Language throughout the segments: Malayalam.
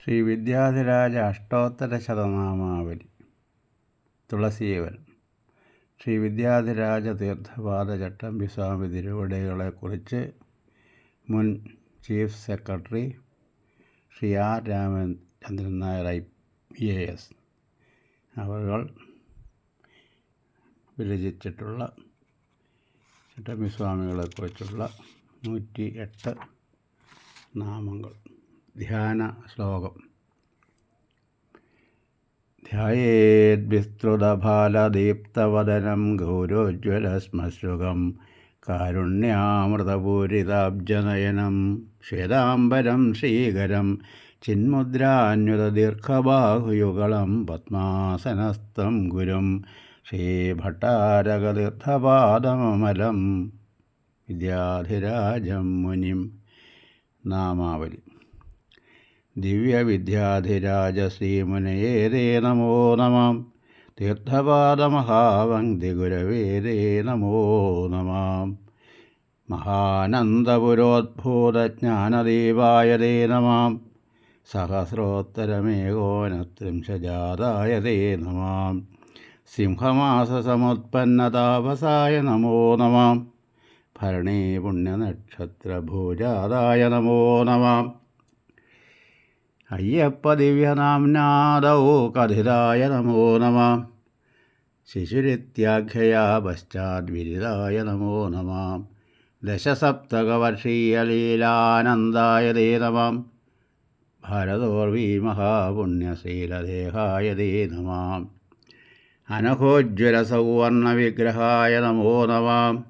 ശ്രീ വിദ്യാധിരാജ അഷ്ടോത്തര ശതനാമാവലി തുളസീവനം ശ്രീ വിദ്യാധിരാജ തീർത്ഥപാദ ചട്ടമ്പി സ്വാമി തിരുവടികളെക്കുറിച്ച് മുൻ chief secretary Shri R Ramachandran Nair I A S അവർ വിരചിച്ചിട്ടുള്ള ചട്ടമ്പി സ്വാമികളെക്കുറിച്ചുള്ള നൂറ്റി എട്ട് നാമങ്ങൾ. ധ്യാന ശ്ലോകം. ധ്യേദ്വിസ്തൃതഫാലദീപ്തവദനം ഗൗരോജ്വലശ്മശ്രുകം കാരുണ്യാമൃതപൂരിതാബ്ജനയനം ശ്വേതാംബരം ശ്രീകരം ചിന്മുദ്രാന്യുതദീർഘബാഹുയുഗളം പത്മാസനസ്ഥം ഗുരും ശ്രീഭട്ടാരകതീർത്ഥപാദമമലം വിദ്യാധിരാജം മുനിം നാമാവലി. ദിവ്യവിദ്യാധിരാജശ്രീമുനയേതേ നമോ നമാം. തീർത്ഥപാദമഹാവന്തി ഗുരവേദേ നമോ നമാം. മഹാനന്ദപുരോദ്ഭൂതജ്ഞാനദീപായ തേ നമാം. സഹസ്രോത്തരമേകോനത്രിംശജാതായ തേ നമാം നമോ നമാം. ഭരണേ പുണ്യനക്ഷത്രഭൂജാതായ നമോ നമാം. അയ്യപ്പ ദിവ്യനാംനാദോ കഥിതായ നമോ നമ. ശിശുരിത്യാഖ്യയാ പശ്ചാദ്വിരിതായ നമോ നമ. ദശസപ്തകവർഷീയലീലാനന്ദായ ദേ നമം. ഭാരതോർവീ മഹാപുണ്യശീലദേഹായ തേ നമാം. അനഘോജ്വലസൗവർണവിഗ്രഹായ നമോ നമാം.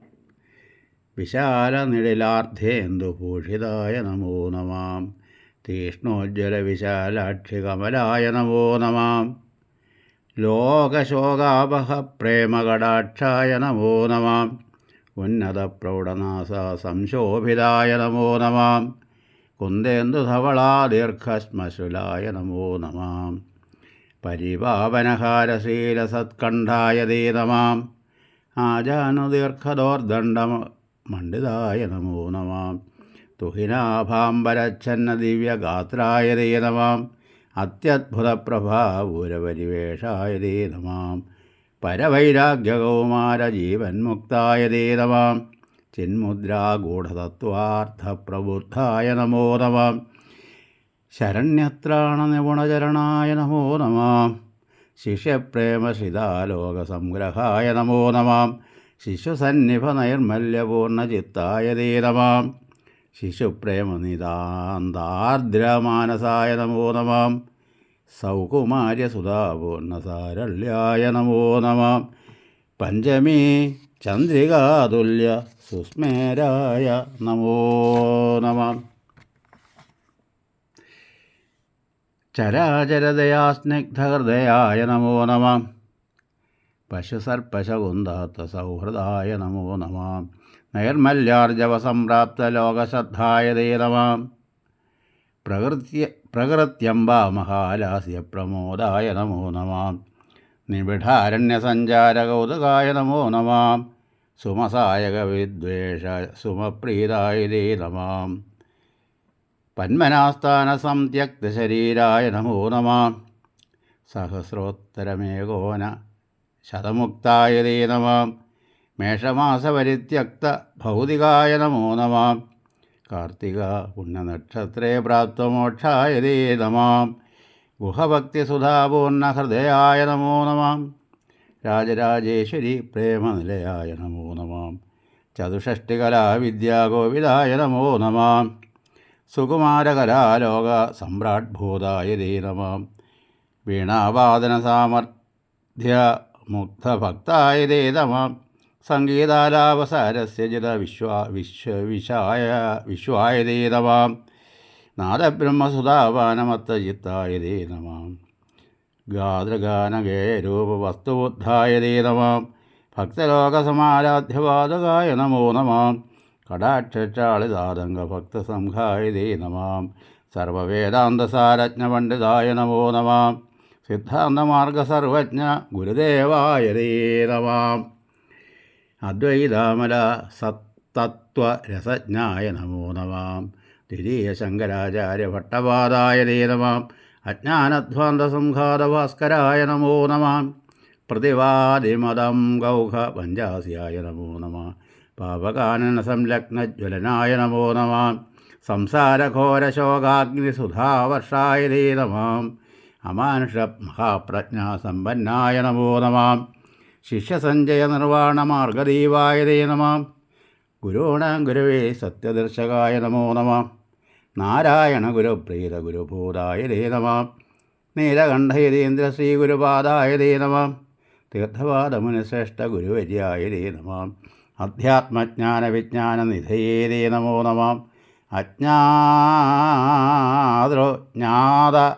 വിശാലനിഴലാർദ്ധേന്ദുഭൂഷിതായ നമോ നമാം. തീഷ്ണോജ്വലവിശാലാക്ഷികമലായ നമോ നമാം. ലോകശോകാപഹപ്രേമകടാക്ഷായ നമോ നമാം. ഉന്നതപ്രൗഢനാസ സംശോഭിതായ നമോ നമാം. കുന്ദേന്ദുധവളാദീർഘശ്മശുലായ നമോ നമാം. പരിപാവനഹാരശീലസത്കണ്ഠായ ദേ നമാം. ആജാനുദീർഘദോർദണ്ഡമണ്ഡിതായ നമോ നമാം. തുഹിനാഭാംബരച്ഛന്ന ദിവ്യഗാത്രായ ദേ നമാം അത്യത്ഭുതപ്രഭാപൂരപരിവേഷായ ദേ നമാം പരവൈരാഗ്യകൗമാരജീവന്മുക്തായ ദേ നമാം ചിന്മുദ്രാഗൂഢതത്വാർത്ഥപ്രബുദ്ധായ നമോ നമാം ശരണ്യത്രാണ നിപുണചരണായ നമോ നമാം ശിഷ്യപ്രേമശിതാലോകസംഗ്രഹായ നമോ നമാം ശിശുസന്നിഭനൈർമല്യപൂർണചിത്തായ ദേ നമാം ശിശുപ്രേമനിതാന്താർദ്രമാനസായ നമോ നമാം. സൗകുമാര്യസുധാപൂർണസാരള്യായ നമോ നമാം. പഞ്ചമീ ചന്ദ്രികാതുല്യ സുസ്മേരായ നമോ നമാം. ചരാചരദയാസ്നിഗ്ധഹൃദയായ നമോ നമാം. പശുസർപ്പശകുന്ധാത്തസൗഹൃദായ നമോ നമാം. നൈർമല്യാർജവസംപ്രാപ്തലോകശ്രദ്ധായ പ്രകൃത്യ നമാം മഹാലാസ്യ പ്രമോദായ നമോ നമാം. നിബിഡാരണ്യസഞ്ചാരകൗതുകായ നമോ നമാം. സുമസായകവിദ്വേഷ സുമപ്രീതായ തേ നമാം. പന്മനാസ്ഥാനസംത്യക്തശരീരായ നമോ നമാം. സഹസ്രോത്തരമേകോന ശതമുക്തായ തേ നമാം. മേഷമാസപരിത്യക്ത ഭൗതികായ നമോ. നമാം കാർത്തിക പുണ്യനക്ഷത്രേ പ്രാപ്തമോക്ഷായ തേ നമാം. ഗുഹഭക്തിസുധാപൂർണഹൃദയായ നമോ നമാം. രാജരാജേശ്വരി പ്രേമനിലയായ നമോ നമാം. ചതുഷഷ്ടികലാവിദ്യാഗോവിദായ നമോ നമാം. സുകുമാരകലാലോക സമ്രാട്ഭൂതായ തേ നമാം. വീണാവാദനസാമർഥ്യ മുക്തഭക്തായ തേ നമാം. സംഗീതാലാപസാരസ്യ ജിത വിശ്വ വിശ്വ വിശായ വിശ്വായതേ നമാം നാദബ്രഹ്മസുധാപാനമത്തചിത്തായ തേ നമാം. ഗാതൃഗാനഗേരൂപവസ്തുബുദ്ധായ തേ നമാം. ഭക്തലോകസമാരാധ്യവാദകായ നമോ നമാം കടാക്ഷാളിതാതംഗഭക്തസംഘായതേ നമാം സർവവേദാന്തസാരജ്ഞപണ്ഡിതായ നമോ നമാം സിദ്ധാന്തമാർഗസർവജ്ഞ ഗുരുദേവായതേ നമാം അദ്വൈതാമല സത്തത്വരസജ്ഞായ നമോ നമാം. ദ്വിതീയ ശങ്കരാചാര്യ ഭട്ടപാദായ തേ നമാം. അജ്ഞാനധ്വാന്തസംഘാതഭാസ്കരായ നമോ നമാം. പ്രതിവാദിമതം ഗൗഹ പഞ്ചാസിയായ നമോ നമ. പാപകാനന സംലഗ്നജ്വലനായ നമോ നമാം. സംസാരഘോരശോകാഗ്നിസുധാവർഷായ തേ നമാം. അമാനുഷ മഹാപ്രജ്ഞാസമ്പന്നായ നമോ നമാം. ശിഷ്യസഞ്ജയ നിർവാണമാർഗദീവായ തേ നമാം. ഗുരുണാം ഗുരുവേ സത്യദർശകായ നമോ നമാം. നാരായണ ഗുരുപ്രീത ഗുരുഭൂതായ തേ നമാം. നീലകണ്ഠയതീന്ദ്ര ശ്രീ ഗുരുപാദായ തേ നമാം. തീർത്ഥപാദമുനിശ്രേഷ്ഠ ഗുരുവര്യായ തേ നമാം. അധ്യാത്മജ്ഞാന വിജ്ഞാന നിധയേ തേ നമോ നമാം. അജ്ഞാതൃജ്ഞാത ജ്ഞാത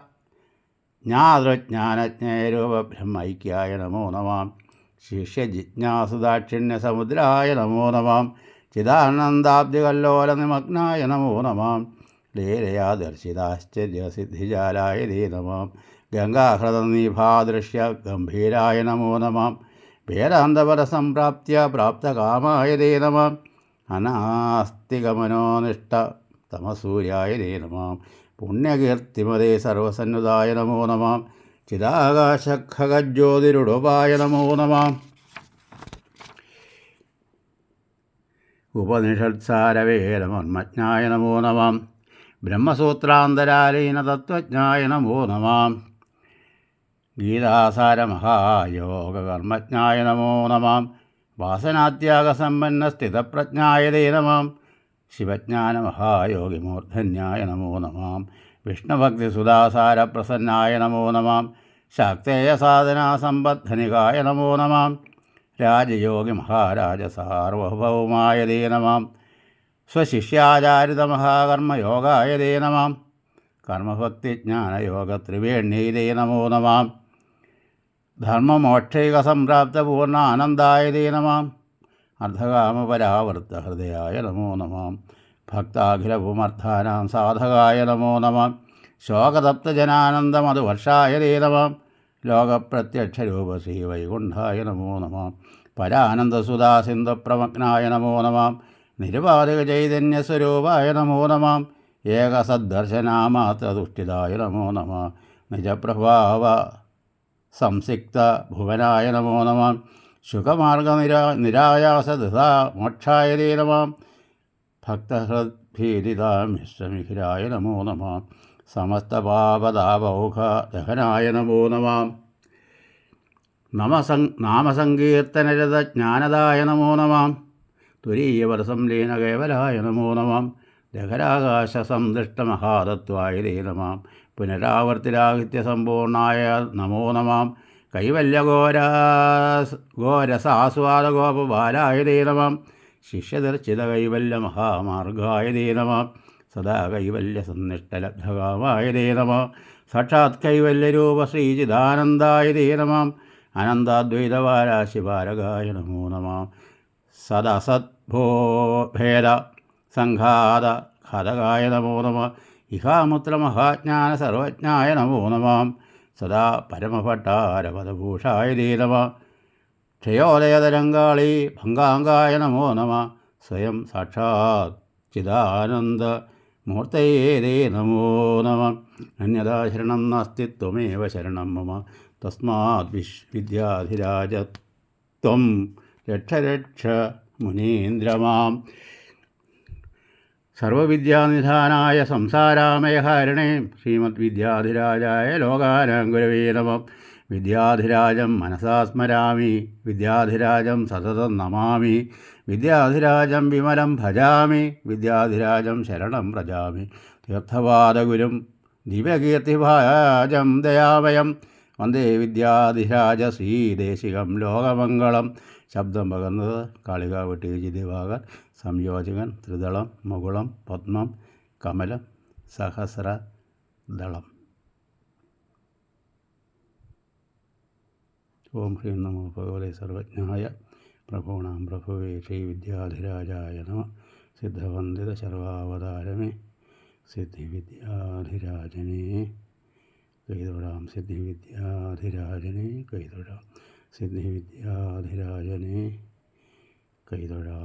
ജ്ഞാതൃജ്ഞാനജ്ഞേരൂപ ബ്രഹ്മൈക്യായ നമോ നമാം. ശിഷ്യജിജ്ഞാസുദാക്ഷിണ്യ സമുദ്രായ നമോ നമാം. ചിദാനന്ദാബ്ദികല്ലോല നിമഗ്നായ നമോ നമാം. ലീലയാ ദർശിതാശ്ചര്യസിദ്ധിജാലായ ദേ നമാം. ഗംഗാഹൃതനീഭാദൃശ്യ ഗംഭീരായ നമോ നമാം. വേദാന്തപരസംപ്രാപ്ത്യ പ്രാപ്തകാമായ ദേ നമാം. അനാസ്തികമനോനിഷ്ഠ തമസൂര്യായ ദേ നമാം. പുണ്യകീർത്തിമതേ സർവസന്നുതായ നമോ നമാം. ചിദാകാശഖഗജ്യോതിരുടുപായ നമോ നമാം. ഉപനിഷത്സാരവേദമന്മജ്ഞായ നമോ. നമാം ബ്രഹ്മസൂത്രാന്തരാലീന തത്വജ്ഞായ നമോ. നമാം ഗീതാസാരമഹായോഗകർമ്മജ്ഞായ നമോ. നമാം വാസനാത്യാഗസമ്പന്ന സ്ഥിതപ്രജ്ഞായ തേ നമാം ശിവജ്ഞാനമഹായോഗിമൂർധന്യായ നമോ നമാം. വിഷ്ണുഭക്തിസുധാസാരപ്രസന്നായ നമോ നമാം. ശാക്തേയസാധനാസമ്പദ്ധനികായ നമോ നമാം. രാജയോഗി മഹാരാജ സാർവഭൗമായ ദേ നമാം. സ്വശിഷ്യാചാരിതമഹാകർമ്മയോഗായ ദേ നമാം. കർമ്മഭക്തിജ്ഞാനയോഗ ദേ നമോ നമാം. ധർമ്മമോക്ഷൈകസംപ്രാപ്തപൂർണാനന്ദായ ദേ നമാം നമോ നമാം. ഭക്താഖിലഭൂമർത്ഥാനാം സാധകായ നമോ നമാം. ശോകതപ്തജനാനന്ദമധുവർഷായ ദേ നമാം. ലോകപ്രത്യക്ഷരൂപ ശ്രീ വൈകുണ്ഠായ നമോ നമാം. പരാനന്ദസുധാസിന്ധുപ്രമഗ്നായ നമോ നമാം. നിരുപാധിക ചൈതന്യസ്വരൂപായ നമോ നമാം. ഏകസദ്ദർശനാമാത്രതുഷ്ടിതായ നമോ നമ. നിജപ്രഭാവ സംസിക്ത ഭുവനായ നമോ നമാം. ശുഖമാർഗനിരാ നിരായാസദൃതാ മോക്ഷായ ദേ നമാം ഭക്തഹൃദ്ഭീതിതാമിശ്രമിഹിരായ നമോ നമാം. സമസ്തപാപതാപൗഖ ദഹനായ നമോ നമാം. നമസം നാമസങ്കീർത്തനരത ജ്ഞാനദായ നമോ നമാം. തുരീയവരസം ലീന കേവലായ നമോ നമാം. ദഹരാകാശസംദൃഷ്ടമഹാതത്വായ ദേ നമാം. പുനരാവർത്തിരാഹിത്യസമ്പൂർണായ നമോ നമാം. കൈവല്യഘോരാ ഘോരസാസ്വാദഗോപബാലായ ദേ നമാം. ശിഷ്യദർശിത കൈവല്യമഹാമാർഗായ മഹാമാർഗായ നമാം. സദാ കൈവല്യസന്നിഷ്ടലബ്ധകാമായ ദേ നമ. സാക്ഷാത് കൈവല്യരൂപ ശ്രീചിദാനന്ദായ ദേ നമാം. അനന്താദ്വൈതവാരാശിപാരകായ നമോ നമാം. സദസദ്ഭോ ഭേദ സംഘാത ഘതകായ നമോ നമ. ഇഹാമുത്രമഹാജ്ഞാന സർവജ്ഞായ നമോ നമാം. സദാ പരമഭട്ടാരപദഭൂഷായ ദേ നമ. ക്ഷയോദയതരംഗാളി ഭംഗാംഗായ നമോ നമ. സ്വയം സാക്ഷാത് ചിദാനന്ദ മൂർത്തയേ ദേ നമോ. നമ അന്യതാ ശരണം നാസ്തി ത്വമേവ ശരണം മമ. തസ്മാത് വിശ്വിദ്യാധിരാജത്വം രക്ഷ രക്ഷരക്ഷ മുനീന്ദ്രമാം സർവവിദ്യാനിധാനായ സംസാരാമയഹാരണേ. ശ്രീമദ്വിദ്യാധിരാജായ ലോകാനാംഗുരവേ നമം. വിദ്യാധിരാജം മനസാ സ്മരാമി വിദ്യാധിരാജം സതതം നമാമി വിദ്യാധിരാജം വിമലം ഭജാമി വിദ്യാധിരാജം ശരണം പ്രജാമി തീർത്ഥവാദഗുരും ദിവ്യകീർത്തിഭാജം ദയാമയം. വന്ദേ വിദ്യാധിരാജ ശ്രീദേശികം ലോകമംഗളം. ശബ്ദം പകർന്നത് കാളികാവട്ടി ദിവാകർ സംയോജകൻ ത്രിദളം മുകുളം പത്മം കമലം സഹസ്ര ദളം ॐ ह्रीं नमो भगवते सर्वज्ञाय प्रभूणां प्रभुवे श्रीविद्याधिराजाय नमः। सिद्धवन्दितशर्वावतारमे सिद्धिविद्याधिराजने कैदुरां सिद्धिविद्याधिराजने कैदुळा सिद्धिविद्याधिराजने कैदुरा